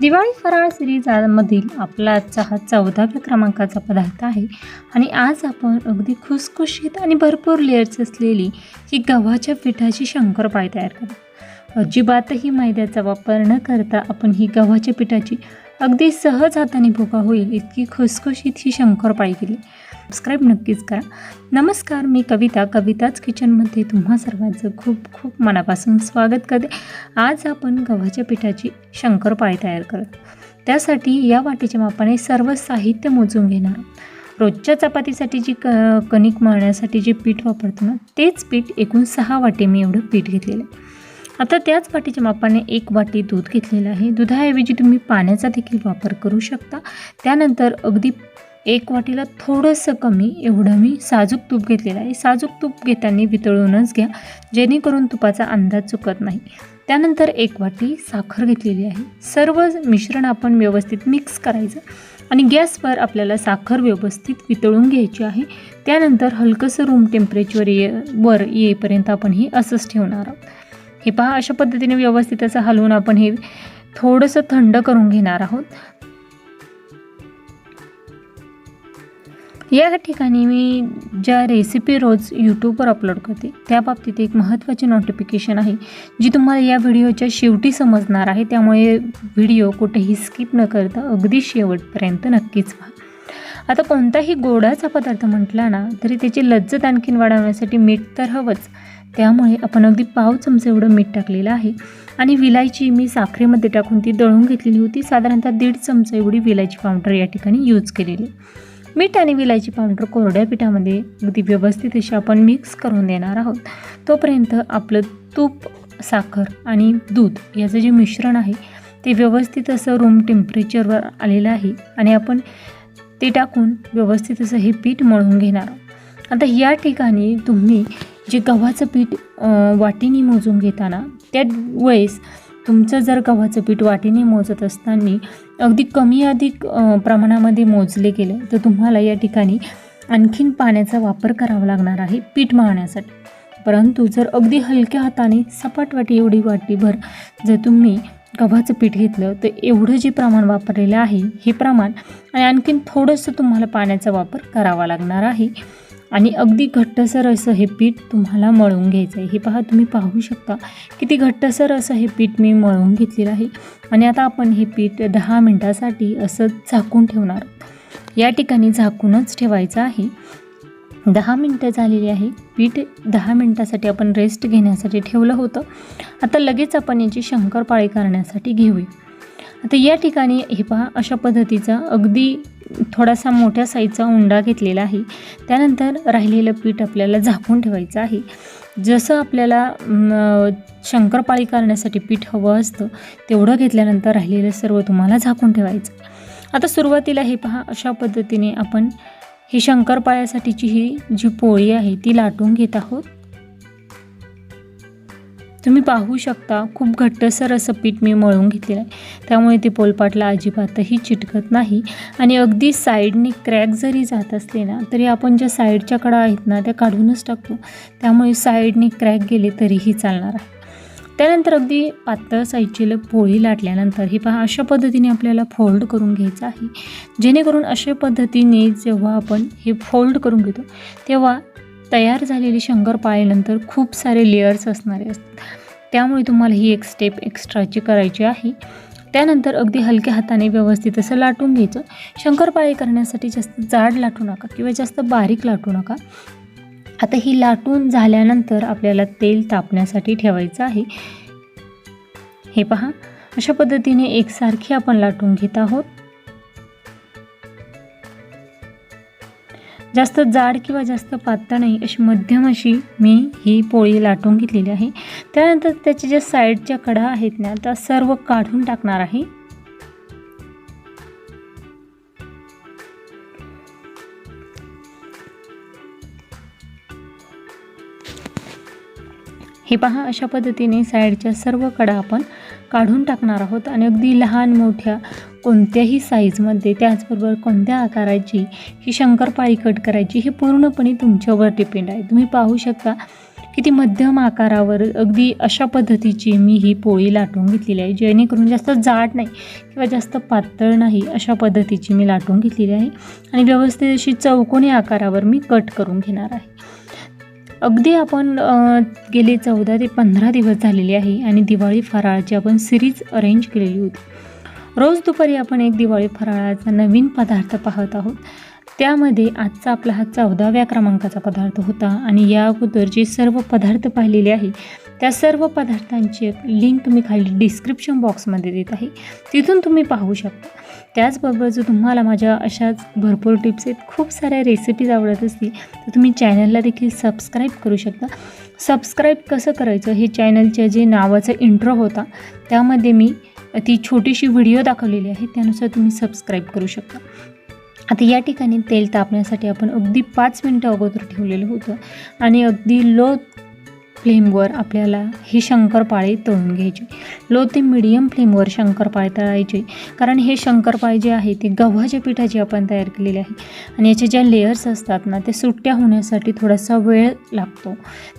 दिवाळी फराळ सिरीजमधील आपला आजचा हा चौदाव्या क्रमांकाचा पदार्थ आहे. आणि आज आपण अगदी खुसखुशीत आणि भरपूर लेअर्स असलेली ही गव्हाच्या पिठाची शंकरपाळी तयार करू. अजिबातही मैद्याचा वापर न करता आपण ही गव्हाच्या पिठाची अगदी सहज हाताने भोगा होईल इतकी खुसखुशीत ही शंकरपाळी केली. सबस्क्राईब नक्कीच करा. नमस्कार मी कविता. कविताच किचनमध्ये तुम्हा सर्वांचं खूप खूप मनापासून स्वागत करते. आज आपण गव्हाच्या पिठाची शंकरपाळी तयार करत. त्यासाठी या वाटीच्या मापाने सर्व साहित्य मोजून घेणार रोजच्या चपातीसाठी जी क कणिक मळण्यासाठी जे पीठ वापरतो ना तेच पीठ एकूण सहा वाटी मी एवढं पीठ घेतलेलं आहे. आता त्याच वाटीच्या मापाने एक वाटी दूध घेतलेलं आहे. दुधाऐवजी तुम्ही पाण्याचा देखील वापर करू शकता. त्यानंतर अगदी एक वाटीला थोडंसं कमी एवढं मी साजूक तूप घेतलेलं आहे. साजूक तूप घेताना वितळूनच घ्या जेणेकरून तुपाचा अंदाज चुकत नाही. त्यानंतर एक वाटी साखर घेतलेली आहे. सर्व मिश्रण आपण व्यवस्थित मिक्स करायचं आणि गॅसवर आपल्याला साखर व्यवस्थित वितळून घ्यायची आहे. त्यानंतर हलकंसं रूम टेम्परेचर ये वर येईपर्यंत आपण हे असंच ठेवणार आहोत. हे पहा अशा पद्धतीने व्यवस्थित असं हलवून आपण हे थोडंसं थंड करून घेणार आहोत. या ठिकाणी मी ज्या रेसिपी रोज यूट्यूबवर अपलोड करते त्या बाबतीत एक महत्त्वाची नोटिफिकेशन आहे जी तुम्हाला या व्हिडिओच्या शेवटी समजणार आहे. त्यामुळे व्हिडिओ कुठेही स्किप न करता अगदी शेवटपर्यंत नक्कीच पहा. आता कोणताही गोडाचा पदार्थ म्हटला ना तरी त्याची लज्जत आणखीन वाढवण्यासाठी मीठ तर हवंच. त्यामुळे आपण अगदी पाव चमचे एवढं मीठ टाकलेलं आहे आणि विलायची मी साखरेमध्ये टाकून ती दळून घेतलेली होती. साधारणतः दीड चमचा एवढी विलायची पावडर या ठिकाणी यूज केलेली. मीठ आणि विलायची पावडर कोरड्या पिठामध्ये अगदी व्यवस्थित अशी आपण मिक्स करून देणार आहोत. तोपर्यंत आपलं तूप साखर आणि दूध याचं जे मिश्रण आहे ते व्यवस्थित असं रूम टेम्परेचरवर आलेलं आहे आणि आपण ते टाकून व्यवस्थित असं हे पीठ मळून घेणार आहोत. आता या ठिकाणी तुम्ही जे गव्हाचं पीठ वाटीने मोजून घेताना त्या वेळेस तुमचं जर गव्हाचं पीठ वाटीने मोजत असताना अगदी कमी अधिक प्रमाणामध्ये मोजले गेले तर तुम्हाला या ठिकाणी आणखीन पाण्याचा वापर करावा लागणार आहे पीठ मळण्यासाठी. परंतु जर अगदी हलक्या हाताने सपाट वाटी एवढी वाटीभर जर तुम्ही गव्हाचं पीठ घेतलं तर एवढं जे प्रमाण वापरलेलं आहे हे प्रमाण आणि आणखीन थोडंसं तुम्हाला पाण्याचा वापर करावा लागणार आहे. आणि अगदी घट्टसर असं हे पीठ तुम्हाला मळून घ्यायचं आहे हे पहा तुम्ही पाहू शकता किती घट्टसर असं हे पीठ मी मळून घेतलेलं आहे. आणि आता आपण हे पीठ दहा मिनटासाठी असं झाकून ठेवणार या ठिकाणी झाकूनच ठेवायचं आहे. दहा मिनटं झालेली आहे. पीठ दहा मिनटासाठी आपण रेस्ट घेण्यासाठी ठेवलं होतं. आता लगेच आपण याची शंकरपाळी करण्यासाठी घेऊया. आता या ठिकाणी हे पहा अशा पद्धतीचा अगदी थोडासा मोठ्या साईजचा उंडा घेतलेला आहे. त्यानंतर राहिलेलं पीठ आपल्याला झाकून ठेवायचं आहे. जसं आपल्याला शंकरपाळी करण्यासाठी पीठ हवं असतं तेवढं घेतल्यानंतर राहिलेलं सर्व तुम्हाला झाकून ठेवायचं. आता सुरुवातीला हे पहा अशा पद्धतीने आपण ही शंकरपाळ्यासाठीची ही जी पोळी आहे ती लाटून घेत आहोत. तुम्ही पाहू शकता खूप घट्टसर असं पीठ मी मळून घेतलेलं आहे. त्यामुळे ते पोलपाटला अजिबातही चिटकत नाही. आणि अगदी साईडने क्रॅक जरी जात असले ना तरी आपण ज्या साईडच्या कडा आहेत ना त्या काढूनच टाकतो. त्यामुळे साईडने क्रॅक गेले तरीही चालणार आहे. त्यानंतर अगदी पातळ साईजची पोळी लाटल्यानंतर हे पहा अशा पद्धतीने आपल्याला फोल्ड करून घ्यायचं आहे. जेणेकरून अशा पद्धतीने जेव्हा आपण हे फोल्ड करून घेतो तेव्हा तयार झालेली शंकरपाळीनंतर खूप सारे लेअर्स असणारे असतात. त्यामुळे तुम्हाला ही एक स्टेप एक्स्ट्राची करायची आहे. त्यानंतर अगदी हलक्या हाताने व्यवस्थित असं लाटून घ्यायचं. शंकरपाळी करण्यासाठी जास्त जाड लाटू नका किंवा जास्त बारीक लाटू नका. आता ही लाटून झाल्यानंतर आपल्याला तेल तापण्यासाठी ठेवायचं आहे. हे पहा अशा पद्धतीने एकसारखी आपण लाटून घेत आहोत. जास्त जाड किंवा जास्त पातळ नाही अशी मध्यम अशी मी ही पोळी लाटून घेतलेली आहे. त्यानंतर त्याच्या ज्या साईडच्या कडा आहेत ना त्या सर्व काढून टाकणार आहे. हे पहा अशा पद्धतीने साईडच्या सर्व कडा आपण काढून टाकणार आहोत आणि अगदी लहान मोठ्या कोणत्याही साईजमध्ये त्याचबरोबर कोणत्या आकाराची ही शंकरपाळी कट करायची हे पूर्णपणे तुमच्यावर डिपेंड आहे. तुम्ही पाहू शकता किती मध्यम आकारावर अगदी अशा पद्धतीची मी ही पोळी लाटून घेतलेली आहे जेणेकरून जास्त जाड नाही किंवा जास्त पातळ नाही अशा पद्धतीची मी लाटून घेतलेली आहे आणि व्यवस्थित अशी चौकोनी आकारावर मी कट करून घेणार आहे. अगदी आपण गेले चौदा ते पंधरा दिवस झालेले आहे आणि दिवाळी फराळाची आपण सिरीज अरेंज केलेली होती. रोज दुपारी आपण एक दिवाळी फराळाचा नवीन पदार्थ पाहत आहोत. त्यामध्ये आजचा आपला हा चौदाव्या क्रमांकाचा पदार्थ होता आणि या अगोदर जे सर्व पदार्थ पाहिलेले आहे त्या सर्व पदार्थांची लिंक तुम्ही खाली डिस्क्रिप्शन बॉक्समध्ये देत आहे. तिथून तुम्ही पाहू शकता. त्याचबरोबर जर तुम्हाला माझ्या अशाच भरपूर टिप्स आहेत खूप साऱ्या रेसिपीज आवडत असतील तर तुम्ही चॅनलला देखील सबस्क्राईब करू शकता. सबस्क्राईब कसं करायचं? हे चॅनलच्या जे नावाचा इंट्रो होता त्यामध्ये मी ती छोटीशी व्हिडिओ दाखवलेली आहे त्यानुसार तुम्ही सबस्क्राईब करू शकता. आता या ठिकाणी तेल तापण्यासाठी आपण अगदी पाच मिनटं अगोदर ठेवलेलं होतं आणि अगदी लो फ्लेमवर आपल्याला हे शंकरपाळे तळून घ्यायचे. लो ते मिडियम फ्लेमवर शंकरपाळे तळायचे. कारण हे शंकरपाळे जे आहे ते गव्हाच्या पिठाची आपण तयार केलेली आहे. आणि याचे ज्या लेयर्स असतात ना ते सुट्ट्या होण्यासाठी थोडासा वेळ लागतो.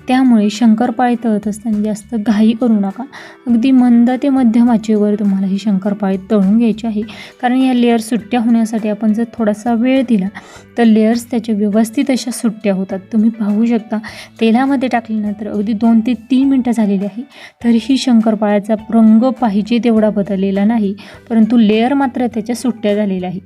त्यामुळे शंकरपाळे तळत असताना जास्त घाई करू नका. अगदी मंद ते मध्यम आचेवर तुम्हाला ही शंकरपाळे तळून घ्यायची आहे. कारण या लेयर्स सुट्ट्या होण्यासाठी आपण जर थोडासा वेळ दिला तर लेयर्स त्याच्या व्यवस्थित अशा सुट्ट्या होतात. तुम्ही पाहू शकता तेलामध्ये टाकल्यानंतर अगदी दोन ते तीन मिनटं झालेली आहे. तरीही शंकरपाळ्याचा रंग पाहिजे तेवढा बदललेला नाही परंतु लेअर मात्र त्याच्या सुट्ट्या झालेल्या आहे.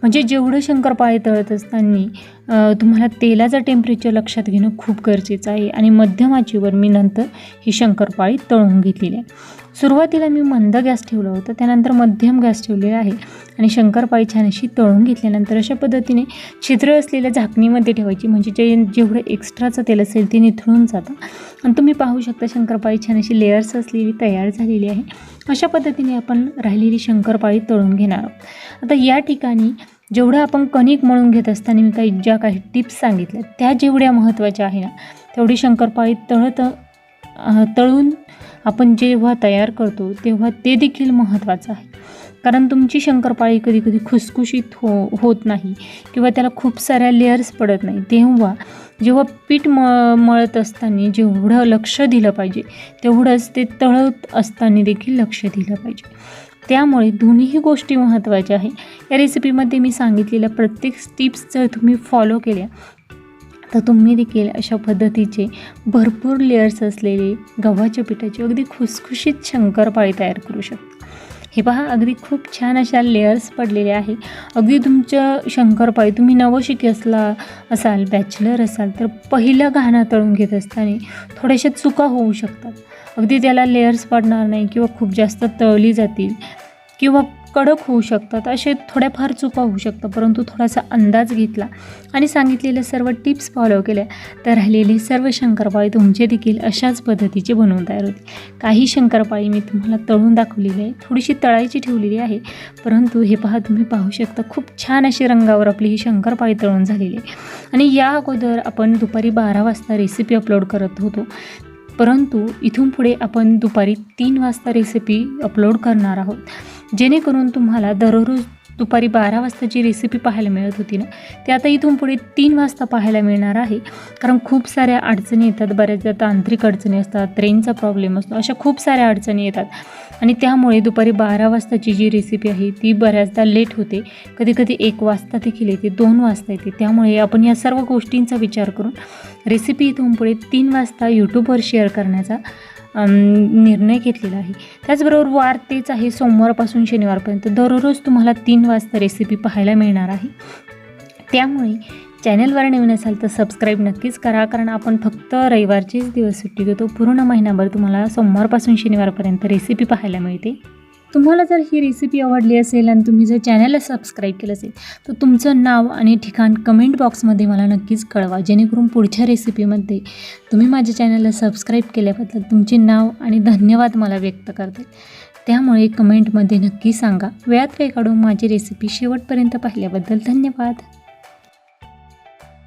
म्हणजे जेवढं शंकरपाळे तळत असताना तुम्हाला तेलाचं टेम्परेचर लक्षात घेणं खूप गरजेचं आहे. आणि मध्यम आचेवर मी नंतर ही शंकरपाळी तळून घेतलेली आहे. सुरुवातीला मी मंद गॅस ठेवला होता त्यानंतर मध्यम गॅस ठेवलेला आहे आणि शंकरपाळी छान अशी तळून घेतल्यानंतर अशा पद्धतीने छिद्र असलेल्या झाकणीमध्ये ठेवायची म्हणजे जे जेवढं एक्स्ट्राचं तेल असेल ते निथळून जातं. आणि तुम्ही पाहू शकता शंकरपाळी छान अशी लेयर्स असलेली तयार झालेली आहे. अशा पद्धतीने आपण राहिलेली शंकरपाळी तळून घेणार आहोत. आता या ठिकाणी जेवढं आपण कणिक मळून घेत असताना मी काही ज्या काही टिप्स सांगितल्या त्या जेवढ्या महत्त्वाच्या आहे ना तेवढी शंकरपाळी तळत तळून आपण जेव्हा तयार करतो तेव्हा ते देखील महत्त्वाचं आहे. कारण तुमची शंकरपाळी कधी कधी खुसखुशीत हो होत नाही किंवा त्याला खूप साऱ्या लेअर्स पडत नाही. तेव्हा जेव्हा पीठ म मळत असताना जेवढं लक्ष दिलं पाहिजे तेवढंच ते तळत असताना देखील लक्ष दिलं पाहिजे. त्यामुळे दोन्हीही गोष्टी महत्त्वाच्या आहे. या रेसिपीमध्ये मी सांगितलेल्या प्रत्येक स्टिप्स जर तुम्ही फॉलो केल्या तर तुम्ही देखील अशा पद्धतीचे भरपूर लेयर्स असलेले गव्हाच्या पिठाचे अगदी खुसखुशीत शंकरपाळी तयार करू शकता. हे पहा अगदी खूप छान अशा लेअर्स पडलेले आहे. अगदी तुमच्या शंकरपाळी तुम्ही नवशिकी असला असाल बॅचलर असाल तर पहिलं गाणं तळून घेत असताना थोड्याशा चुका होऊ शकतात. अगदी त्याला लेअर्स पडणार नाही किंवा खूप जास्त तळली जातील किंवा कडक होऊ शकतात असे थोड्याफार चुका होऊ शकतात. परंतु थोडासा अंदाज घेतला आणि सांगितलेल्या सर्व टिप्स फॉलो केल्या तर राहिलेले सर्व शंकरपाळी तुमचे देखील अशाच पद्धतीचे बनवून तयार होते काही शंकरपाळी मी तुम्हाला तळून दाखवलेली आहे थोडीशी तळायची ठेवलेली आहे परंतु हे पहा तुम्ही पाहू शकता खूप छान अशी रंगावर आपली ही शंकरपाळी तळून झालेली आहे. आणि या अगोदर आपण दुपारी बारा वाजता रेसिपी अपलोड करत होतो. परंतु इथून पुढे आपण दुपारी तीन वाजता रेसिपी अपलोड करणार आहोत. जेणेकरून तुम्हाला दररोज दुपारी बारा वाजता जी रेसिपी पाहायला मिळत होती ना. ती आता इथून पुढे तीन वाजता पाहायला मिळणार आहे. कारण खूप साऱ्या अडचणी येतात. बऱ्याचदा तांत्रिक अडचणी असतात. ट्रेनचा प्रॉब्लेम असतो. अशा खूप साऱ्या अडचणी येतात. आणि त्यामुळे दुपारी बारा वाजताची जी रेसिपी आहे ती बऱ्याचदा लेट होते. कधीकधी एक वाजता देखील येते. दोन वाजता येते. त्यामुळे आपण या सर्व गोष्टींचा विचार करून रेसिपी इथून पुढे तीन वाजता यूट्यूबवर शेअर करण्याचा निर्णय घेतलेला आहे. त्याचबरोबर वार तेच आहे सोमवारपासून शनिवारपर्यंत दररोज तुम्हाला तीन वाजता रेसिपी पाहायला मिळणार आहे. त्यामुळे चॅनलवर नवीन असाल तर सबस्क्राईब नक्कीच करा कारण आपण फक्त रविवारचेच दिवस सुट्टी घेतो. पूर्ण महिनाभर तुम्हाला सोमवारपासून शनिवारपर्यंत रेसिपी पाहायला मिळते. तुम्हाला जर ही रेसिपी आवडली असेल आणि तुम्ही जर चॅनलला सबस्क्राईब केलं असेल तर तुमचं नाव आणि ठिकाण कमेंट बॉक्समध्ये मला नक्कीच कळवा. जेणेकरून पुढच्या रेसिपीमध्ये तुम्ही माझ्या चॅनलला सबस्क्राईब केल्याबद्दल तुमचे नाव आणि धन्यवाद मला व्यक्त करते त्यामुळे कमेंटमध्ये नक्की सांगा. वेळात वेळ काढून माझी रेसिपी शेवटपर्यंत पाहिल्याबद्दल धन्यवाद.